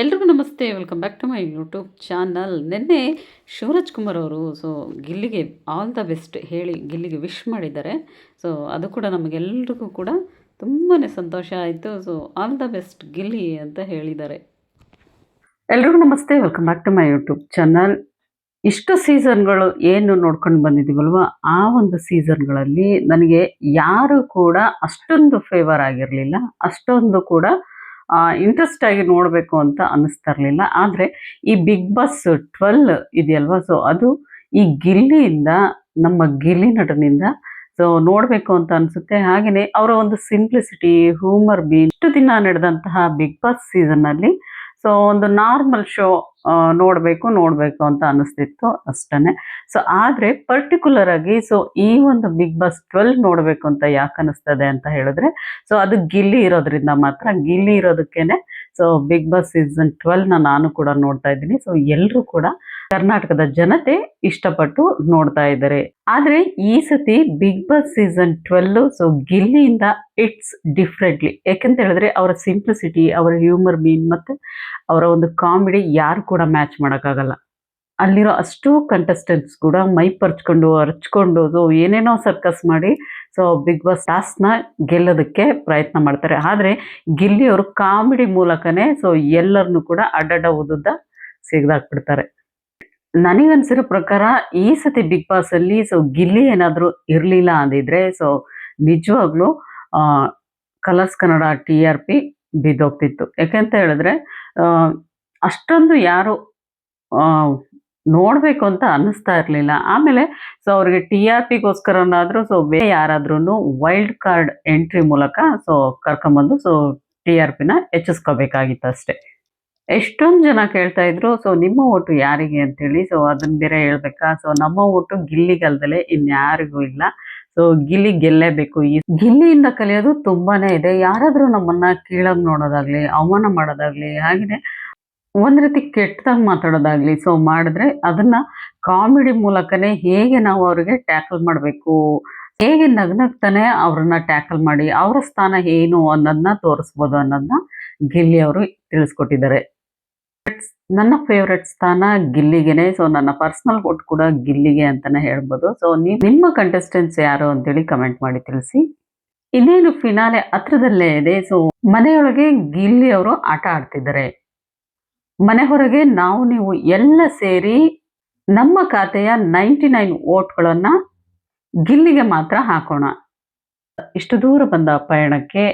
ಎಲ್ರಿಗೂ ನಮಸ್ತೆ, welcome back to my YouTube channel. ನಿನ್ನೆ ಶಿವರಾಜ್ ಕುಮಾರ್ ಅವರು, ಸೊ ಗಿಲ್ಲಿಗೆ ಆಲ್ ದ ಬೆಸ್ಟ್ ಹೇಳಿ ಗಿಲ್ಲಿಗೆ ವಿಶ್ ಮಾಡಿದ್ದಾರೆ. ಸೊ ಅದು ಕೂಡ ನಮಗೆಲ್ರಿಗೂ ಕೂಡ ತುಂಬಾ ಸಂತೋಷ ಆಯಿತು. So all the best Gilli ಅಂತ ಹೇಳಿದ್ದಾರೆ. ಎಲ್ರಿಗೂ ನಮಸ್ತೆ, welcome back to my YouTube channel. ಇಷ್ಟು ಸೀಸನ್ಗಳು ಏನು ನೋಡ್ಕೊಂಡು ಬಂದಿದ್ದೀವಲ್ವ ಆ ಒಂದು ಸೀಸನ್ಗಳಲ್ಲಿ ನನಗೆ ಯಾರು ಕೂಡ ಅಷ್ಟೊಂದು ಫೇವರ್ ಆಗಿರಲಿಲ್ಲ. ಅಷ್ಟೊಂದು ಕೂಡ ಇಂಟ್ರೆಸ್ಟ್ ಆಗಿ ನೋಡಬೇಕು ಅಂತ ಅನ್ನಿಸ್ತಾ ಇರಲಿಲ್ಲ. ಆದರೆ ಈ ಬಿಗ್ ಬಾಸ್ ಟ್ವೆಲ್ ಇದೆಯಲ್ವಾ? ಸೊ ಅದು ಈ ಗಿಲ್ಲಿಯಿಂದ, ನಮ್ಮ ಗಿಲ್ಲಿ ನಟನಿಂದ ಸೊ ನೋಡಬೇಕು ಅಂತ ಅನಿಸುತ್ತೆ. ಹಾಗೆಯೇ ಅವರ ಒಂದು ಸಿಂಪ್ಲಿಸಿಟಿ ಹ್ಯೂಮರ್ ಬಿ ಇಷ್ಟು ದಿನ ನಡೆದಂತಹ ಬಿಗ್ ಬಾಸ್ ಸೀಸನ್ನಲ್ಲಿ ಸೊ ಒಂದು ನಾರ್ಮಲ್ ಶೋ ನೋಡಬೇಕು ನೋಡಬೇಕು ಅಂತ ಅನಿಸ್ತಿತ್ತು ಅಷ್ಟೇ ಸೊ ಆದರೆ ಪರ್ಟಿಕ್ಯುಲರ್ ಆಗಿ ಸೊ ಈ ಒಂದು ಬಿಗ್ ಬಾಸ್ ಟ್ವೆಲ್ ನೋಡಬೇಕು ಅಂತ ಯಾಕೆ ಅನಿಸ್ತದೆ ಅಂತ ಹೇಳಿದ್ರೆ ಸೊ ಅದು ಗಿಲ್ಲಿ ಇರೋದ್ರಿಂದ ಮಾತ್ರ ಗಿಲ್ಲಿ ಇರೋದಕ್ಕೇನೆ ಸೊ ಬಿಗ್ ಬಾಸ್ ಸೀಸನ್ ಟ್ವೆಲ್ನ ನಾನು ಕೂಡ ನೋಡ್ತಾ ಇದ್ದೀನಿ. ಸೊ ಎಲ್ಲರೂ ಕೂಡ ಕರ್ನಾಟಕದ ಜನತೆ ಇಷ್ಟಪಟ್ಟು ನೋಡ್ತಾ ಇದ್ದಾರೆ. ಆದರೆ ಈ ಸತಿ Bigg Boss season twelve so ಗಿಲ್ಲಿಯಿಂದ it's differently ಯಾಕೆಂತ ಹೇಳಿದ್ರೆ, ಅವರ ಸಿಂಪ್ಲಿಸಿಟಿ ಅವರ ಹ್ಯೂಮರ್ ಮೀನ್ ಮತ್ತೆ ಅವರ ಒಂದು ಕಾಮಿಡಿ ಯಾರು ಕೂಡ ಮ್ಯಾಚ್ ಮಾಡೋಕ್ಕಾಗಲ್ಲ. ಅಲ್ಲಿರೋ ಅಷ್ಟು ಕಂಟೆಸ್ಟೆಂಟ್ಸ್ ಕೂಡ ಮೈ ಪರ್ಚ್ಕೊಂಡು, ಅರ್ಚ್ಕೊಂಡು ಸೊ ಏನೇನೋ ಸರ್ಕಸ್ ಮಾಡಿ ಸೊ ಬಿಗ್ ಬಾಸ್ ಟಾಸ್ಕ್ನ ಗೆಲ್ಲೋದಕ್ಕೆ ಪ್ರಯತ್ನ ಮಾಡ್ತಾರೆ. ಆದರೆ ಗಿಲ್ಲಿಯವರು ಕಾಮಿಡಿ ಮೂಲಕನೇ ಸೊ ಎಲ್ಲರನ್ನು ಕೂಡ ಅಡ್ಡಡ್ಡ ಓದುದ್ದ ಸಿಗದಾಕ್ಬಿಡ್ತಾರೆ. ನನಗನ್ಸಿರೋ ಪ್ರಕಾರ ಈ ಸತಿ ಬಿಗ್ ಬಾಸ್ ಅಲ್ಲಿ ಸೊ ಗಿಲ್ಲಿ ಏನಾದರೂ ಇರಲಿಲ್ಲ ಅಂದಿದ್ರೆ ಸೊ ನಿಜವಾಗ್ಲೂ Colors Kannada T R P ಬಿದ್ದೋಗ್ತಿತ್ತು. ಯಾಕೆಂತ ಹೇಳಿದ್ರೆ ಅಷ್ಟೊಂದು ಯಾರು ನೋಡ್ಬೇಕು ಅಂತ ಅನ್ನಿಸ್ತಾ ಇರಲಿಲ್ಲ. ಆಮೇಲೆ ಸೊ ಅವ್ರಿಗೆ ಟಿ ಆರ್ ಪಿಗೋಸ್ಕರನಾದರೂ, ಸೊ ಬೇರೆ ಯಾರಾದ್ರೂ ವೈಲ್ಡ್ ಕಾರ್ಡ್ ಎಂಟ್ರಿ ಮೂಲಕ, ಸೊ ಕರ್ಕೊಂಬಂದು, ಸೊ ಟಿ ಆರ್ ಪಿನ ಹೆಚ್ಚಿಸ್ಕೋಬೇಕಾಗಿತ್ತು ಅಷ್ಟೇ. ಎಷ್ಟೊಂದು ಜನ ಕೇಳ್ತಾ ಇದ್ರು, ಸೊ ನಿಮ್ಮ ಓಟು ಯಾರಿಗೆ? ಅಂತೇಳಿ. ಸೊ ಅದನ್ನ ಬೇರೆ ಹೇಳ್ಬೇಕಾ? ಸೊ ನಮ್ಮ ಓಟು ಗಿಲ್ಲಿಗಲ್ದಲೆ ಇನ್ಯಾರಿಗೂ ಇಲ್ಲ. ಸೊ ಗಿಲ್ಲಿ ಗೆಲ್ಲೇಬೇಕು. ಈ ಗಿಲ್ಲಿಯಿಂದ ಕಲಿಯೋದು ತುಂಬಾನೇ ಇದೆ. ಯಾರಾದರೂ ನಮ್ಮನ್ನ ಕೀಳಾಗಿ ನೋಡೋದಾಗ್ಲಿ, ಅವಮಾನ ಮಾಡೋದಾಗ್ಲಿ ಆಗಿದೆ ಒಂದ್ ರೀತಿ ಕೆಟ್ಟದಾಗ ಮಾತಾಡೋದಾಗ್ಲಿ ಸೊ ಮಾಡಿದ್ರೆ ಅದನ್ನ ಕಾಮಿಡಿ ಮೂಲಕನೇ ಹೇಗೆ ನಾವು ಅವ್ರಿಗೆ ಟ್ಯಾಕಲ್ ಮಾಡಬೇಕು? ಹೇಗೆ ನಗ್ನಗ್ತಾನೆ ಅವ್ರನ್ನ ಟ್ಯಾಕಲ್ ಮಾಡಿ, ಅವರ ಸ್ಥಾನ ಏನು ಅನ್ನೋದನ್ನ ತೋರಿಸ್ಬೋದು ಅನ್ನೋದನ್ನ ಗಿಲ್ಲಿ ಅವರು ತಿಳಿಸ್ಕೊಟ್ಟಿದ್ದಾರೆ. ನನ್ನ ಫೇವ್ರೆಟ್ ಸ್ಥಾನ ಗಿಲ್ಲಿಗೆನೆ. ಸೊ ನನ್ನ ಪರ್ಸನಲ್ ವೋಟ್ ಕೂಡ ಗಿಲ್ಲಿಗೆ ಅಂತಾನೆ ಹೇಳ್ಬೋದು. ಸೊ ನಿಮ್ಮ ಕಂಟೆಸ್ಟೆಂಟ್ಸ್ ಯಾರು ಅಂತೇಳಿ ಕಮೆಂಟ್ ಮಾಡಿ ತಿಳಿಸಿ. ಇನ್ನೇನು ಫಿನಾಲೆ ಹತ್ರದಲ್ಲೇ ಇದೆ. ಸೊ ಮನೆಯೊಳಗೆ ಗಿಲ್ಲಿ ಅವರು ಆಟ ಆಡ್ತಿದ್ದಾರೆ. ಮನೆ ಹೊರಗೆ ನಾವು, ನೀವು ಎಲ್ಲ ಸೇರಿ ನಮ್ಮ ಖಾತೆಯ ನೈಂಟಿ ನೈನ್ ಓಟ್ಗಳನ್ನ ಗಿಲ್ಲಿಗೆ ಮಾತ್ರ ಹಾಕೋಣ. ಇಷ್ಟು ದೂರ ಬಂದ ಪಯಣಕ್ಕೆ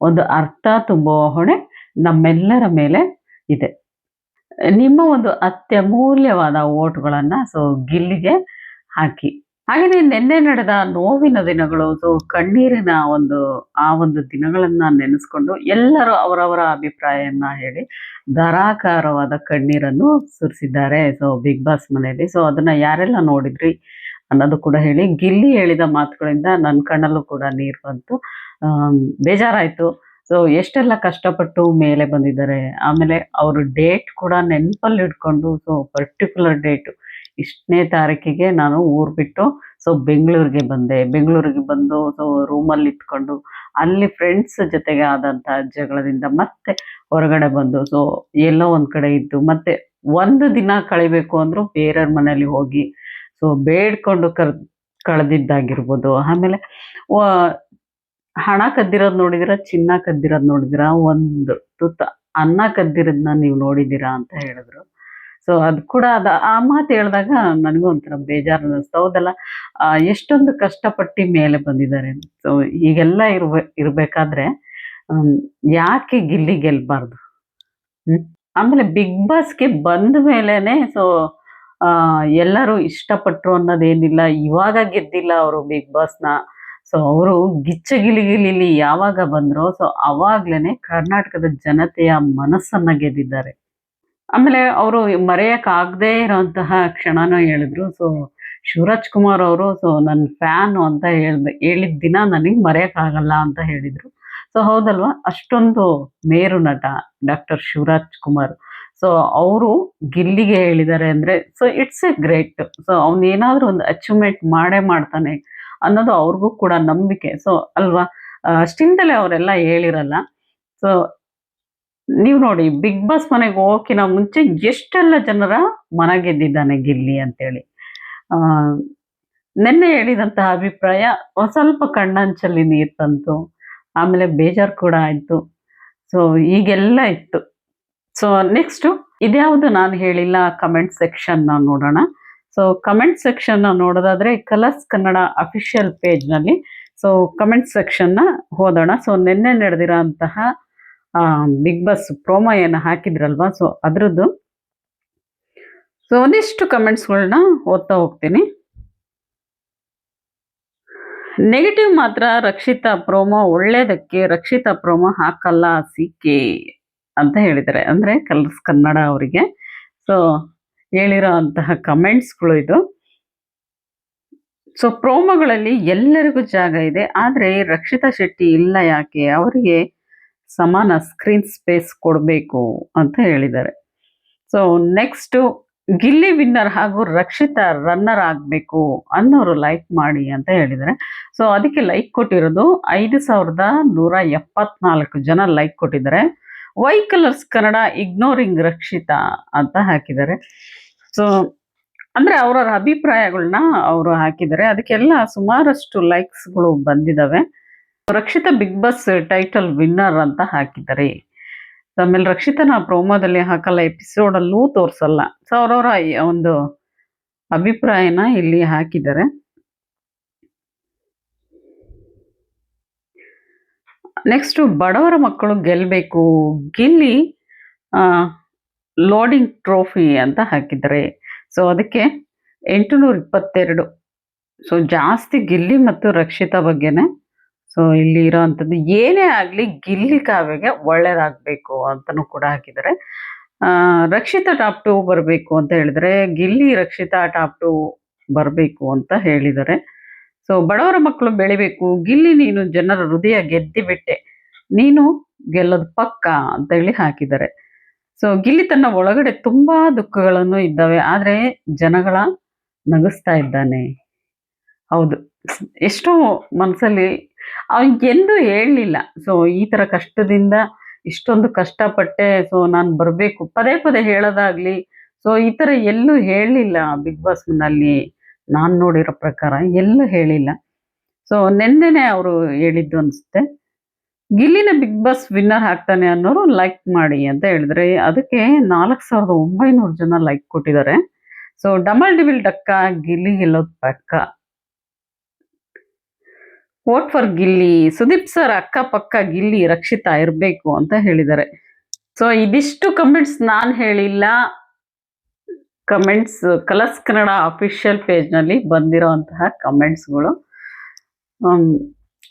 ಒಂದು ಅರ್ಥ ತುಂಬುವ ಹೊಣೆ ನಮ್ಮೆಲ್ಲರ ಮೇಲೆ ಇದೆ. ನಿಮ್ಮ ಒಂದು ಅತ್ಯಮೂಲ್ಯವಾದ ಓಟ್ಗಳನ್ನ ಸೊ ಗಿಲ್ಲಿಗೆ ಹಾಕಿ. ಹಾಗೆಯೇ ನಿನ್ನೆ ನಡೆದ ನೋವಿನ ದಿನಗಳು, ಸೊ ಕಣ್ಣೀರಿನ ಒಂದು, ಆ ಒಂದು ದಿನಗಳನ್ನು ನೆನೆಸ್ಕೊಂಡು ಎಲ್ಲರೂ ಅವರವರ ಅಭಿಪ್ರಾಯವನ್ನು ಹೇಳಿ ಧಾರಾಕಾರವಾದ ಕಣ್ಣೀರನ್ನು ಸುರಿಸಿದ್ದಾರೆ. ಸೊ ಬಿಗ್ ಬಾಸ್ ಮನೆಯಲ್ಲಿ. ಸೊ ಅದನ್ನ ಯಾರೆಲ್ಲ ನೋಡಿದ್ರಿ ಅನ್ನೋದು ಕೂಡ ಹೇಳಿ, ಗಿಲ್ಲಿ ಹೇಳಿದ ಮಾತುಗಳಿಂದ ನನ್ನ ಕಣ್ಣಲ್ಲೂ ಕೂಡ ನೀರು ಬಂತು. ಬೇಜಾರಾಯಿತು ಬೇಜಾರಾಯ್ತು. ಸೊ ಎಷ್ಟೆಲ್ಲ ಕಷ್ಟಪಟ್ಟು ಮೇಲೆ ಬಂದಿದ್ದಾರೆ, ಆಮೇಲೆ ಅವರು ಡೇಟ್ ಕೂಡ ನೆನಪಲ್ಲಿ ಇಟ್ಕೊಂಡು ಸೊ ಪರ್ಟಿಕ್ಯುಲರ್ ಡೇಟ್ ಇಷ್ಟನೇ ತಾರೀಕಿಗೆ ನಾನು ಊರು ಬಿಟ್ಟು ಸೊ ಬೆಂಗಳೂರಿಗೆ ಬಂದೆ. ಬೆಂಗಳೂರಿಗೆ ಬಂದು ಸೊ ರೂಮಲ್ಲಿ ಇಟ್ಕೊಂಡು, ಅಲ್ಲಿ ಫ್ರೆಂಡ್ಸ್ ಜೊತೆಗೆ ಆದಂಥ ಜಗಳದಿಂದ ಮತ್ತೆ ಹೊರಗಡೆ ಬಂದು ಸೊ ಎಲ್ಲೋ ಒಂದು ಕಡೆ ಇದ್ದು, ಮತ್ತೆ ಒಂದು ದಿನ ಕಳಿಬೇಕು ಅಂದರೂ ಬೇರೆಯವ್ರ ಮನೇಲಿ ಹೋಗಿ ಸೊ ಬೇಡ್ಕೊಂಡು ಕರ್, ಕಳೆದಿದ್ದಾಗಿರ್ಬೋದು. ಆಮೇಲೆ ಹಣ ಕದ್ದಿರೋದು ನೋಡಿದಿರಾ, ಚಿನ್ನ ಕದ್ದಿರೋದು ನೋಡಿದಿರಾ, ಒಂದು ತುತ್ತ ಅನ್ನ ಕದ್ದಿರೋದನ್ನ ನೀವು ನೋಡಿದ್ದೀರಾ ಅಂತ ಹೇಳಿದ್ರು. ಸೊ ಅದು ಕೂಡ ಅದ. ಆ ಮಾತು ಹೇಳಿದಾಗ ನನಗೂ ಒಂಥರ ಬೇಜಾರು ಅನ್ನಿಸ್ತು. ಹೌದಲ್ಲ? ಎಷ್ಟೊಂದು ಕಷ್ಟಪಟ್ಟು ಮೇಲೆ ಬಂದಿದ್ದಾರೆ. ಸೊ ಹೀಗೆಲ್ಲ ಇರ್ಬೇ, ಇರ್ಬೇಕಾದ್ರೆ ಯಾಕೆ ಗಿಲ್ಲಿ ಗೆಲ್ಬಾರ್ದು? ಆಮೇಲೆ ಬಿಗ್ ಬಾಸ್ಗೆ ಬಂದ ಮೇಲೆನೆ ಸೊ ಎಲ್ಲರೂ ಇಷ್ಟಪಟ್ರು ಅನ್ನೋದೇನಿಲ್ಲ. ಇವಾಗ ಗೆದ್ದಿಲ್ಲ ಅವರು ಬಿಗ್ ಬಾಸ್ನ. ಸೊ ಅವರು ಗಿಚ್ಚ ಗಿಲಿಗಿಲಿಲಿ ಯಾವಾಗ ಬಂದ್ರೋ ಸೊ ಅವಾಗ್ಲೇನೆ ಕರ್ನಾಟಕದ ಜನತೆಯ ಮನಸ್ಸನ್ನ ಗೆದ್ದಿದ್ದಾರೆ. ಆಮೇಲೆ ಅವರು ಮರೆಯಕ್ ಆಗದೆ ಇರೋಂತಹ ಕ್ಷಣನೂ ಹೇಳಿದ್ರು. ಸೊ ಶಿವರಾಜ್ ಕುಮಾರ್ ಅವರು ಸೊ ನನ್ನ ಫ್ಯಾನು ಅಂತ ಹೇಳ್ದ, ಹೇಳಿದ ದಿನ ನನಗೆ ಮರೆಯೋಕ್ಕಾಗಲ್ಲ ಅಂತ ಹೇಳಿದ್ರು. ಸೊ ಹೌದಲ್ವಾ? ಅಷ್ಟೊಂದು ಮೇರು ನಟ ಡಾಕ್ಟರ್ ಶಿವರಾಜ್ ಕುಮಾರ್. ಸೊ ಅವರು ಗಿಲ್ಲಿಗೆ ಹೇಳಿದ್ದಾರೆ ಅಂದ್ರೆ so it's a great so ಅವನೇನಾದರೂ ಒಂದು ಅಚೀವ್ಮೆಂಟ್ ಮಾಡೇ ಮಾಡ್ತಾನೆ. ಅನ್ನೋದು ಅವ್ರಿಗೂ ಕೂಡ ನಂಬಿಕೆ. ಸೊ ಅಲ್ವಾ? ಅಷ್ಟಿಂದಲೇ ಅವರೆಲ್ಲ ಹೇಳಿರಲ್ಲ. ಸೊ ನೀವು ನೋಡಿ ಬಿಗ್ ಬಾಸ್ ಮನೆಗೆ ಹೋಗಿನ ಮುಂಚೆ ಎಷ್ಟೆಲ್ಲ ಜನರ ಮನ ಗೆದ್ದಿದ್ದಾನೆ ಗಿಲ್ಲಿ ಅಂತೇಳಿ. ನೆನ್ನೆ ಹೇಳಿದಂತಹ ಅಭಿಪ್ರಾಯ, ಸ್ವಲ್ಪ ಕಣ್ಣಂಚಲ್ಲಿ ನೀರು ತಂತು, ಆಮೇಲೆ ಬೇಜಾರು ಕೂಡ ಆಯಿತು. ಸೊ ಈಗೆಲ್ಲ ಇತ್ತು. ಸೊ ನೆಕ್ಸ್ಟು ಇದ್ಯಾವುದು ನಾನು ಹೇಳಿಲ್ಲ ಕಮೆಂಟ್ ಸೆಕ್ಷನ್ ನೋಡೋಣ. ಸೊ ಕಮೆಂಟ್ ಸೆಕ್ಷನ್ನ ನೋಡೋದಾದ್ರೆ ಕಲರ್ಸ್ ಕನ್ನಡ ಅಫಿಷಿಯಲ್ ಪೇಜ್ನಲ್ಲಿ ಸೊ ಕಮೆಂಟ್ ಸೆಕ್ಷನ್ನ ಓದೋಣ ಸೊ ನಿನ್ನೆ ನಡೆದಿರೋ ಅಂತಹ ಬಿಗ್ ಬಾಸ್ ಪ್ರೋಮೋ ಏನು ಹಾಕಿದ್ರಲ್ವಾ? ಸೊ ಅದರದ್ದು. ಸೊ ಒಂದಿಷ್ಟು ಕಮೆಂಟ್ಸ್ಗಳನ್ನ ಓದ್ತಾ ಹೋಗ್ತೀನಿ. ನೆಗೆಟಿವ್ ಮಾತ್ರ ರಕ್ಷಿತಾ ಪ್ರೋಮೋ ಒಳ್ಳೇದಕ್ಕೆ ರಕ್ಷಿತಾ ಪ್ರೋಮೋ ಹಾಕಲ್ಲ ಸಿಕೆ ಅಂತ ಹೇಳಿದ್ದಾರೆ. ಅಂದರೆ, ಕಲರ್ಸ್ ಕನ್ನಡ ಅವರಿಗೆ. ಸೊ ಹೇಳಿರೋ ಅಂತಹ ಕಮೆಂಟ್ಸ್ಗಳು ಇದು. ಸೊ ಪ್ರೋಮೋಗಳಲ್ಲಿ ಎಲ್ಲರಿಗೂ ಜಾಗ ಇದೆ. ಆದರೆ ರಕ್ಷಿತಾ ಶೆಟ್ಟಿ ಇಲ್ಲ ಯಾಕೆ? ಅವರಿಗೆ ಸಮಾನ ಸ್ಕ್ರೀನ್ ಸ್ಪೇಸ್ ಕೊಡಬೇಕು ಅಂತ ಹೇಳಿದ್ದಾರೆ. ಸೊ ನೆಕ್ಸ್ಟು ಗಿಲ್ಲಿ ವಿನ್ನರ್ ಹಾಗೂ ರಕ್ಷಿತಾ ರನ್ನರ್ ಆಗಬೇಕು ಅನ್ನೋರು ಲೈಕ್ ಮಾಡಿ ಅಂತ ಹೇಳಿದ್ದಾರೆ. ಸೊ ಅದಕ್ಕೆ ಲೈಕ್ ಕೊಟ್ಟಿರೋದು ಐದು ಸಾವಿರದ ನೂರ ಎಪ್ಪತ್ನಾಲ್ಕು ಜನ ಲೈಕ್ ಕೊಟ್ಟಿದ್ದಾರೆ. Why Colors Kannada ignoring Rakshita ಅಂತ ಹಾಕಿದ್ದಾರೆ. ಸೊ ಅಂದರೆ ಅವರವರ ಅಭಿಪ್ರಾಯಗಳನ್ನ ಅವರು ಹಾಕಿದ್ದಾರೆ. ಅದಕ್ಕೆಲ್ಲ ಸುಮಾರಷ್ಟು ಲೈಕ್ಸ್ಗಳು ಬಂದಿದ್ದಾವೆ Rakshita Bigg Boss title winner ಅಂತ ಹಾಕಿದ್ದಾರೆ. ಆಮೇಲೆ ರಕ್ಷಿತನ ಪ್ರೋಮೋದಲ್ಲಿ ಹಾಕಲ್ಲ ಎಪಿಸೋಡಲ್ಲೂ ತೋರಿಸಲ್ಲ. ಸೊ ಅವರವರ ಒಂದು ಅಭಿಪ್ರಾಯನ ಇಲ್ಲಿ ಹಾಕಿದ್ದಾರೆ. ನೆಕ್ಸ್ಟು ಬಡವರ ಮಕ್ಕಳು ಗೆಲ್ಲಬೇಕು ಗಿಲ್ಲಿ ಲೋಡಿಂಗ್ ಟ್ರೋಫಿ ಅಂತ ಹಾಕಿದ್ದಾರೆ. ಸೊ ಅದಕ್ಕೆ ಎಂಟುನೂರ ಇಪ್ಪತ್ತೆರಡು. ಸೊ ಜಾಸ್ತಿ ಗಿಲ್ಲಿ ಮತ್ತು ರಕ್ಷಿತಾ ಬಗ್ಗೆನೇ ಸೊ ಇಲ್ಲಿ ಇರೋವಂಥದ್ದು ಏನೇ ಆಗಲಿ ಗಿಲ್ಲಿ ಕಾವ್ಯಗೆ ಒಳ್ಳೇದಾಗಬೇಕು ಅಂತಲೂ ಕೂಡ ಹಾಕಿದ್ದಾರೆ. ರಕ್ಷಿತಾ ಟಾಪ್ ಟು ಬರಬೇಕು ಅಂತ ಹೇಳಿದರೆ, ಗಿಲ್ಲಿ ರಕ್ಷಿತಾ ಟಾಪ್ ಟು ಬರಬೇಕು ಅಂತ ಹೇಳಿದ್ದಾರೆ. ಸೊ ಬಡವರ ಮಕ್ಕಳು ಬೆಳಿಬೇಕು. ಗಿಲ್ಲಿ ನೀನು ಜನರ ಹೃದಯ ಗೆದ್ದಿಬಿಟ್ಟೆ. ನೀನು ಗೆಲ್ಲೋದು ಪಕ್ಕ ಅಂತ ಹೇಳಿ ಹಾಕಿದ್ದಾರೆ. ಸೊ ಗಿಲ್ಲಿ ತನ್ನ ಒಳಗಡೆ ತುಂಬಾ ದುಃಖಗಳನ್ನು ಇದ್ದಾವೆ, ಆದರೆ ಜನಗಳ ನಗಿಸ್ತಾ ಇದ್ದಾನೆ. ಹೌದು. ಎಷ್ಟೋ ಮನಸ್ಸಲ್ಲಿ ಅವ್ನಿಗೆ ಹೇಳಲಿಲ್ಲ. ಸೊ ಈ ಥರ ಕಷ್ಟದಿಂದ ಇಷ್ಟೊಂದು ಕಷ್ಟಪಟ್ಟೆ ಸೊ ನಾನು ಬರಬೇಕು. ಪದೇ ಪದೇ ಹೇಳೋದಾಗ್ಲಿ ಸೊ ಈ ಥರ ಎಲ್ಲೂ ಹೇಳಲಿಲ್ಲ ಬಿಗ್ ಬಾಸ್ನಲ್ಲಿ ನಾನು ನೋಡಿರೋ ಪ್ರಕಾರ ಎಲ್ಲೂ ಹೇಳಿಲ್ಲ. ಸೊ ನೆನ್ನೆನೆ ಅವರು ಹೇಳಿದ್ದು ಅನಿಸುತ್ತೆ. ಗಿಲ್ಲಿನ ಬಿಗ್ ಬಾಸ್ ವಿನ್ನರ್ ಆಗ್ತಾನೆ ಅನ್ನೋರು ಲೈಕ್ ಮಾಡಿ ಅಂತ ಹೇಳಿದ್ರೆ ಅದಕ್ಕೆ ನಾಲ್ಕು ಸಾವಿರದ ಒಂಬೈನೂರು ಜನ ಲೈಕ್ ಕೊಟ್ಟಿದ್ದಾರೆ. ಸೊ ಡಬಲ್ ಡಿಬಿಲ್ ಡಕ್ಕ, ಗಿಲ್ಲಿ ಗೆಲ್ಲೋದು ಪಕ್ಕ. Vote for Gilli. Sudeep sir ಅಕ್ಕಪಕ್ಕ ಗಿಲ್ಲಿ ರಕ್ಷಿತಾ ಇರಬೇಕು ಅಂತ ಹೇಳಿದ್ದಾರೆ. ಸೊ ಇದಿಷ್ಟು ಕಮೆಂಟ್ಸ್ ನಾನು ಹೇಳಿಲ್ಲ. ಕಮೆಂಟ್ಸ್ ಕಲರ್ಸ್ ಕನ್ನಡ ಅಫಿಷಿಯಲ್ ಪೇಜ್ನಲ್ಲಿ ಬಂದಿರೋ ಅಂತಹ ಕಮೆಂಟ್ಸ್ಗಳು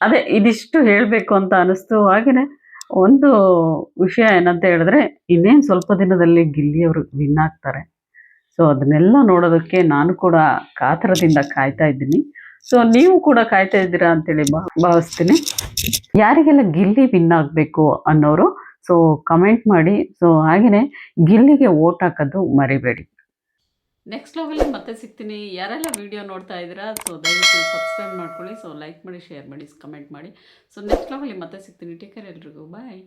ಅದೇ ಇದಿಷ್ಟು ಹೇಳಬೇಕು ಅಂತ ಅನಿಸ್ತು ಹಾಗೆಯೇ ಒಂದು ವಿಷಯ ಏನಂತ ಹೇಳಿದ್ರೆ ಇನ್ನೇನು ಸ್ವಲ್ಪ ದಿನದಲ್ಲಿ ಗಿಲ್ಲಿ ಅವರು ವಿನ್ ಆಗ್ತಾರೆ. ಸೊ ಅದನ್ನೆಲ್ಲ ನೋಡೋದಕ್ಕೆ ನಾನು ಕೂಡ ಕಾತರದಿಂದ ಕಾಯ್ತಾ ಇದ್ದೀನಿ. ಸೊ ನೀವು ಕೂಡ ಕಾಯ್ತಾ ಇದ್ದೀರಾ ಅಂತೇಳಿ ಭಾವಿಸ್ತೀನಿ. ಯಾರಿಗೆಲ್ಲ ಗಿಲ್ಲಿ ವಿನ್ ಆಗಬೇಕು ಅನ್ನೋರು ಸೊ ಕಮೆಂಟ್ ಮಾಡಿ. ಸೊ ಹಾಗೆಯೇ ಗಿಲ್ಲಿಗೆ ಓಟ್ ಹಾಕೋದು ಮರಿಬೇಡಿ. ನೆಕ್ಸ್ಟ್ ಲಾಗಲ್ಲಿ ಮತ್ತೆ ಸಿಗ್ತೀನಿ. ಯಾರೆಲ್ಲ ವಿಡಿಯೋ ನೋಡ್ತಾ ಇದ್ದೀರಾ ಸೊ ದಯವಿಟ್ಟು ಸಬ್ಸ್ಕ್ರೈಬ್ ಮಾಡ್ಕೊಳ್ಳಿ. ಸೊ ಲೈಕ್ ಮಾಡಿ ಶೇರ್ ಮಾಡಿ ಕಮೆಂಟ್ ಮಾಡಿ. ಸೊ ನೆಕ್ಸ್ಟ್ ಲಾಗಲ್ಲಿ ಮತ್ತೆ ಸಿಗ್ತೀನಿ. ಟೇಕರ್ ಎಲ್ರಿಗೂ. ಬಾಯ್